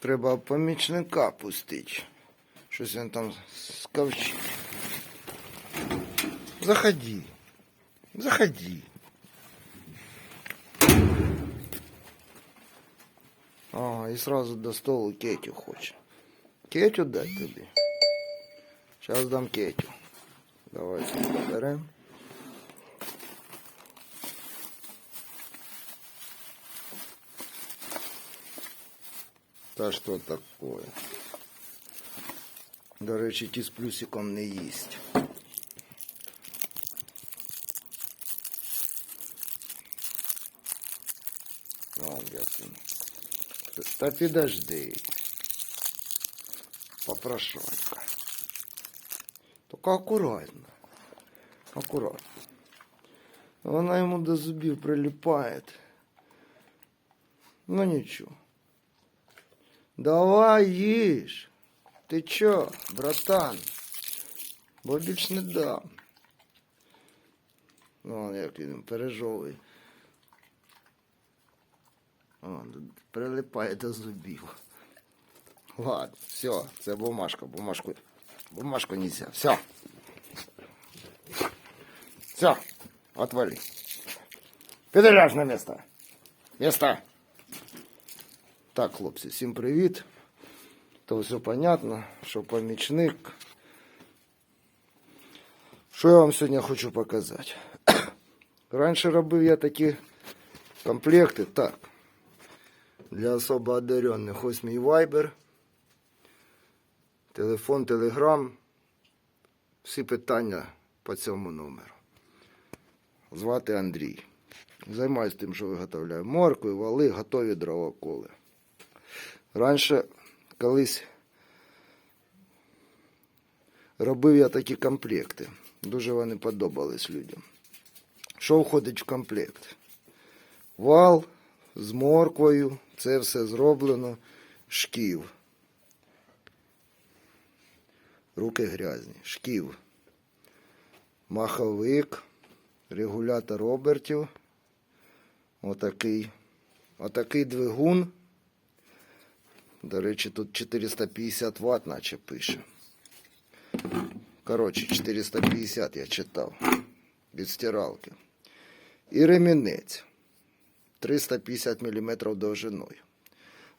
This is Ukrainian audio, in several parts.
Треба помічника пустити. Щось він там скавчить. Заходи. Заходи. А, і сразу до столу Кетю хоче. Кетю дать тобі. Зараз дам Кетю. Давай сюди беремо. Та що такое? До речі, ті з плюсиком не їсть. О, дякую. Та підожди. Попрошайка. Тільки акуратно. Акуратно. Вона йому до зубів прилипає. Ну нічого. Давай їж. Ти чо, братан? Бо більш не дам. Ну, як він пережовує. Он прилипає до зубів. Ладно, все, це бумажка, бумажку. Бумажку нельзя. Все. Все, отвали. Піделяж на место. Место. Так, хлопці, всім привіт. То все понятно, що помічник. Що я вам сьогодні хочу показати? Раніше робив я такі комплекти, так. Для особо одаренних. Ось мій вайбер. Телефон, телеграм. Всі питання по цьому номеру. Звати Андрій. Займаюсь тим, що виготовляю моркви, вали, готові дровоколи. Раніше колись робив я такі комплекти. Дуже вони подобались людям. Що входить в комплект? Вал з морквою, це все зроблено, шків. Руки грязні, шків. Маховик, регулятор обертів. Отакий. Отакий двигун. До речі, тут 450 Вт, наче пише. Коротше, 450 я читав. Від стиралки. І ремінець. 350 мм довжиною.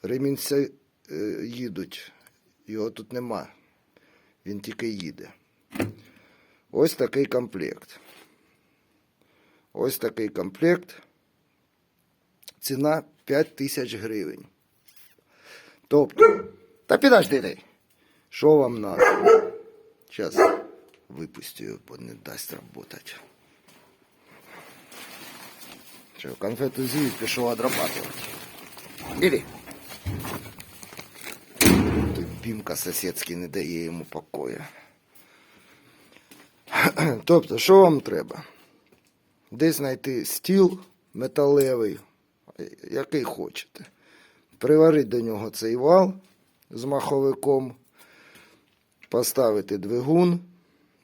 Ремінці е, їдуть. Його тут нема. Він тільки їде. Ось такий комплект. Ось такий комплект. Ціна 5 тисяч гривень. Тобто, та підожди ти. Що вам надо? Зараз випустю його, бо не дасть работать. Що, конфету з'їв, пішов отрабатувати. Іди. Тут бімка сусідський не дає йому покою. Тобто, що вам треба? Десь знайти стіл металевий, який хочете. Приварити до нього цей вал з маховиком, поставити двигун.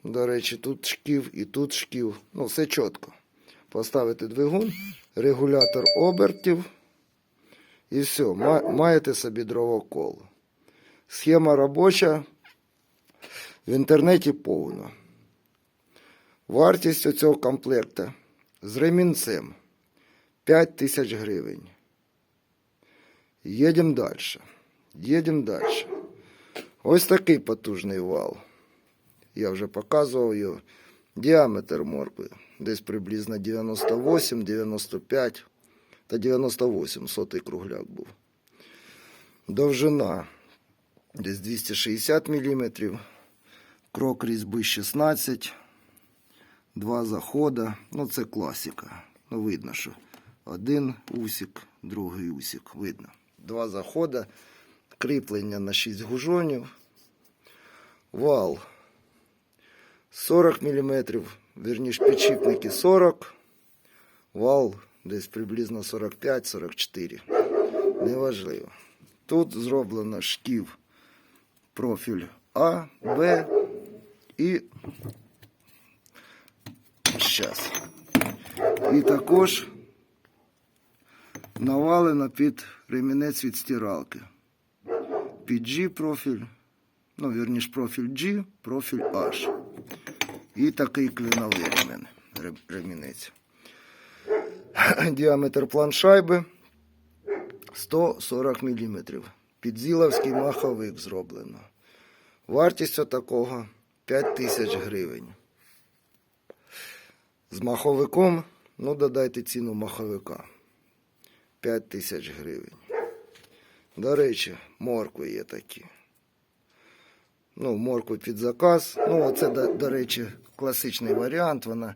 До речі, тут шків і тут шків. Ну, все чітко. Поставити двигун, регулятор обертів. І все, ма- маєте собі дровокол. Схема робоча. В інтернеті повно. Вартість цього комплекта з ремінцем 5 тисяч гривень. Їдемо далі. Їдемо далі. Ось такий потужний вал. Я вже показував його. Діаметр моркви десь приблизно 98-95 та 98 сотий кругляк був. Довжина десь 260 мм. Крок різьби 16. Два захода. Ну, це класика. Ну, видно, що один усік, другий усік. Видно. Два захода. Кріплення на 6 гужонів. Вал 40 мм. Вірніше, підшипники 40. Вал десь приблизно 45-44. Неважливо. Тут зроблено шків профіль А, Б і Щас. І також навалено під ремінець від стиралки. PG профіль. Ну, вірніш, профіль G, профіль H. І такий клиновий ремін, ремінець. Діаметр планшайби 140 мм. Підзіловський маховик зроблено. Вартість отакого 5 тисяч гривень. З маховиком, ну додайте ціну маховика. 5 тисяч гривень. До речі, моркви є такі. Ну, моркву під заказ. Ну, оце, до, до речі, класичний варіант. Вона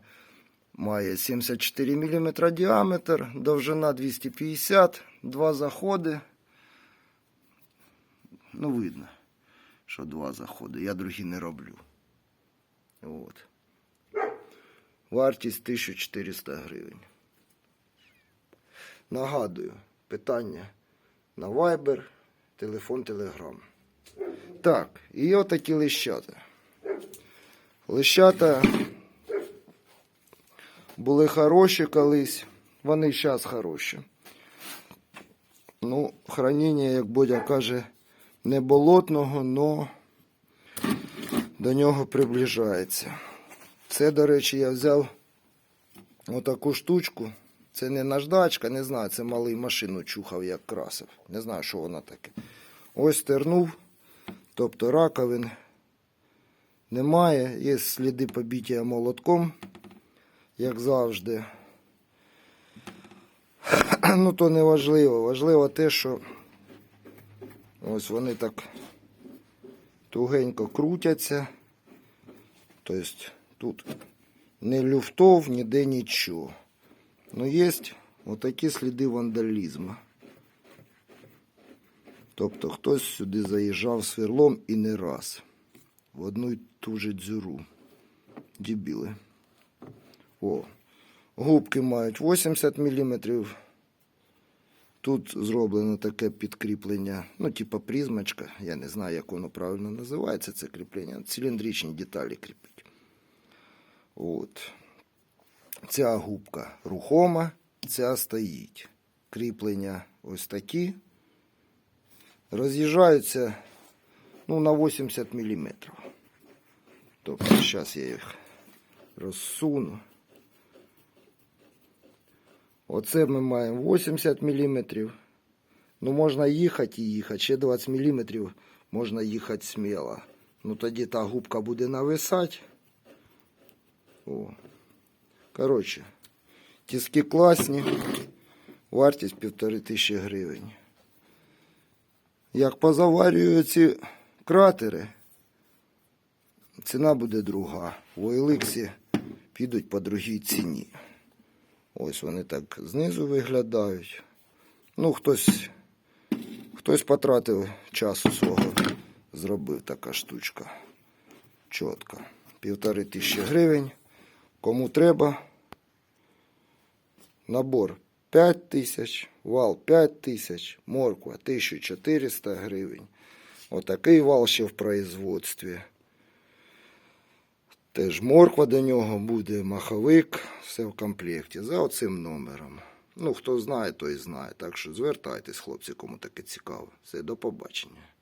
має 74 мм діаметр, довжина 250, два заходи. Ну, видно, що два заходи. Я другі не роблю. От. Вартість 1400 гривень. Нагадую, питання на Viber, телефон Telegram. Так, і отакі лищата. Лищата були хороші колись, вони зараз хороші. Ну, храніння, як Бодя каже, не болотного, но до нього приближається. Це, до речі, я взяв отаку штучку. Це не наждачка, не знаю, це малий машину чухав, як красив. Не знаю, що вона таке. Ось тернув, тобто раковин немає. Є сліди побиття молотком, як завжди. Ну, то не важливо. Важливо те, що ось вони так тугенько крутяться. Тобто тут не люфтов, ніде нічого. Ну, є отакі сліди вандалізму. Тобто хтось сюди заїжджав сверлом і не раз. В одну й ту же дзюру. Дебіли. О. Губки мають 80 мм. Тут зроблено таке підкріплення, ну, типа призмочка. Я не знаю, як воно правильно називається, це кріплення. Циліндричні деталі кріпить. От. Ця губка рухома, ця стоїть. Кріплення ось такі. Роз'їжджаються ну, на 80 мм. Тобто, зараз я їх розсуну. Оце ми маємо 80 мм. Ну, можна їхати і їхати. Ще 20 мм можна їхати сміло. Ну, тоді та губка буде нависати. О. Коротше, тиски класні. Вартість півтори тисячі гривень. Як позаварюю ці кратери, ціна буде друга. В OLX підуть по другій ціні. Ось вони так знизу виглядають. Ну, хтось, хтось потратив часу свого, зробив така штучка. Чітко. Півтори тисячі гривень. Кому треба. Набор 5 тисяч, вал 5 тисяч, морква 1400 гривень. Отакий вал ще в производстві. Теж морква до нього буде, маховик, все в комплекті. За оцим номером. Ну, хто знає, той знає. Так що звертайтесь, хлопці, кому таке цікаво. Все, до побачення.